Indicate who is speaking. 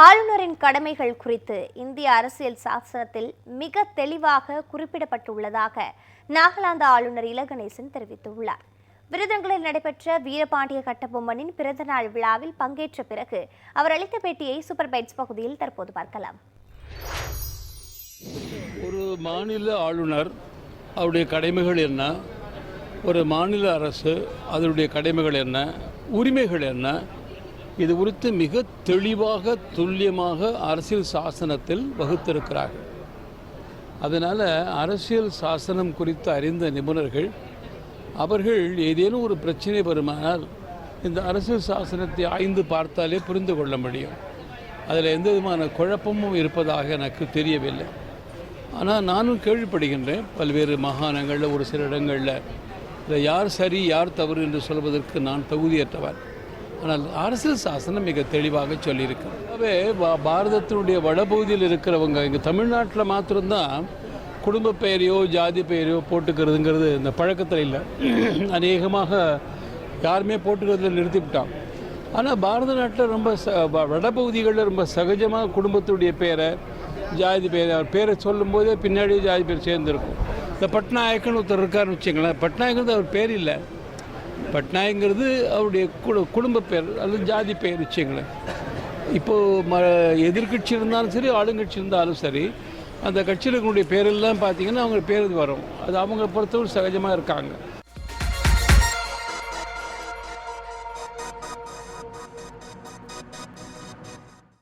Speaker 1: ஆளுநரின் கடமைகள் குறித்து இந்திய அரசியல் சாசனத்தில் மிக தெளிவாக குறிப்பிடப்பட்டுள்ளதாக நாகாலாந்து ஆளுநர் இலகணேசன் தெரிவித்துள்ளார். விருதுகளில் நடைபெற்ற வீரபாண்டிய கட்டபொம்மனின் பிறந்தநாள் விழாவில் பங்கேற்ற பிறகு அவர் அளித்த பேட்டியை சூப்பர் பைட்ஸ் பகுதியில் தற்போது பார்க்கலாம்.
Speaker 2: ஒரு மாநில ஆளுநர் அவருடைய கடமைகள் என்ன? ஒரு மாநில அரசு அதனுடைய கடமைகள் என்ன? உரிமைகள் என்ன? இது குறித்து மிக தெளிவாக துல்லியமாக அரசியல் சாசனத்தில் வகுத்திருக்கிறார்கள். அதனால் அரசியல் சாசனம் குறித்து அறிந்த நிபுணர்கள் அவர்கள் ஏதேனும் ஒரு பிரச்சனை வருமானால் இந்த அரசியல் சாசனத்தை ஆய்ந்து பார்த்தாலே புரிந்து கொள்ள முடியும். அதில் எந்த விதமான குழப்பமும் இருப்பதாக எனக்கு தெரியவில்லை. ஆனால் நானும் கேள்விப்படுகின்றேன் பல்வேறு மாகாணங்களில் ஒரு சில இடங்களில் இதை யார் சரி யார் தவறு என்று சொல்வதற்கு நான் தகுதியற்றவன் ஆனால் அரசியல் சாசனம் மிக தெளிவாக சொல்லியிருக்கு. ஆகவே பாரதத்தினுடைய வடபகுதியில் இருக்கிறவங்க இங்கே தமிழ்நாட்டில் மாத்திரம்தான் குடும்ப பெயரையோ ஜாதி பெயரையோ போட்டுக்கிறதுங்கிறது இந்த பழக்கத்தில் இல்லை. அநேகமாக யாருமே போட்டுக்கிறதுல நிறுத்திவிட்டான். ஆனால் பாரத நாட்டில் ரொம்ப ச வ- வடபகுதிகளில் ரொம்ப சகஜமாக குடும்பத்துடைய பேரை ஜாதி பேர் அவர் பேரை சொல்லும்போதே பின்னாடியே ஜாதி பேர் சேர்ந்துருக்கும். இந்த பட்நாயக்கன்னு ஒருத்தர் இருக்காருன்னு வச்சுங்களேன் பட்நாயக்கன் அவர் பேர் இல்லை. பட்நாயக்ங்கிறது அவருடைய குடு குடும்ப பெயர் அல்லது ஜாதி பெயர் வச்சுங்களேன் இப்போது ம எதிர்கட்சி இருந்தாலும் சரி ஆளுங்கட்சி இருந்தாலும் சரி அந்த கட்சியிலுடைய பேரெல்லாம் பார்த்தீங்கன்னா அவங்க பேர் வரும். அது அவங்கள பொறுத்தவரை சகஜமாக இருக்காங்க.